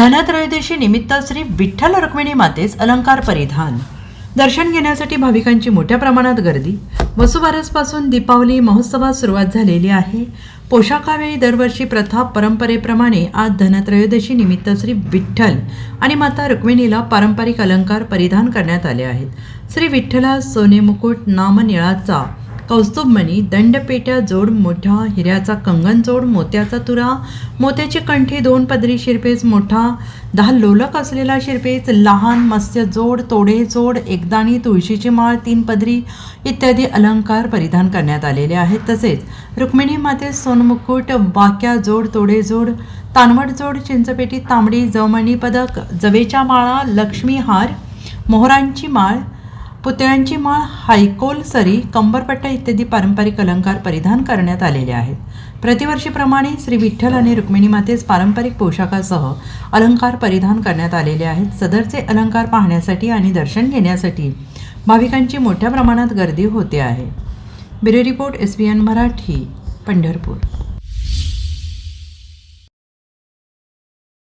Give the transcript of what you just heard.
धनत्रयोदशी निमित्त श्री विठ्ठल रुक्मिणी मातेस अलंकार परिधान. दर्शन घेण्यासाठी भाविकांची मोठ्या प्रमाणात गर्दी. वसुबारसपासून दीपावली महोत्सवात सुरुवात झालेली आहे. पोशाखावेळी दरवर्षी प्रथा परंपरेप्रमाणे आज धनत्रयोदशी निमित्त श्री विठ्ठल आणि माता रुक्मिणीला पारंपरिक अलंकार परिधान करण्यात आले आहेत. श्री विठ्ठला सोने मुकुट नामनिळाचा कौस्तुभमणी दंडपेट्या जोड मोठा हिऱ्याचा कंगन जोड मोत्याचा तुरा मोत्याची कंठी दोन पदरी शिरपेच मोठा दहा लोलक असलेला शिरपेच लहान मत्स्य जोड तोडे जोड एकदाणी तुळशीची माळ तीन पदरी इत्यादी अलंकार परिधान करण्यात आलेले आहेत. तसेच रुक्मिणी माते सोनमुकुट वाक्या जोड तोडे जोड तानवट जोड चिंचपेटी तांबडी जवमणी पदक जवेच्या माळा लक्ष्मीहार मोहरांची माळ पुतळ्यांची माळ हायकोल सरी कंबरपट्टा इत्यादी पारंपरिक अलंकार परिधान करण्यात आलेले आहेत. प्रतिवर्षीप्रमाणे श्री विठ्ठल आणि रुक्मिणी मातेस पारंपरिक पोशाखासह अलंकार परिधान करण्यात आलेले आहेत. सदरचे अलंकार पाहण्यासाठी आणि दर्शन घेण्यासाठी भाविकांची मोठ्या प्रमाणात गर्दी होते आहे. Bureau report S B N Marathi Pandharpur.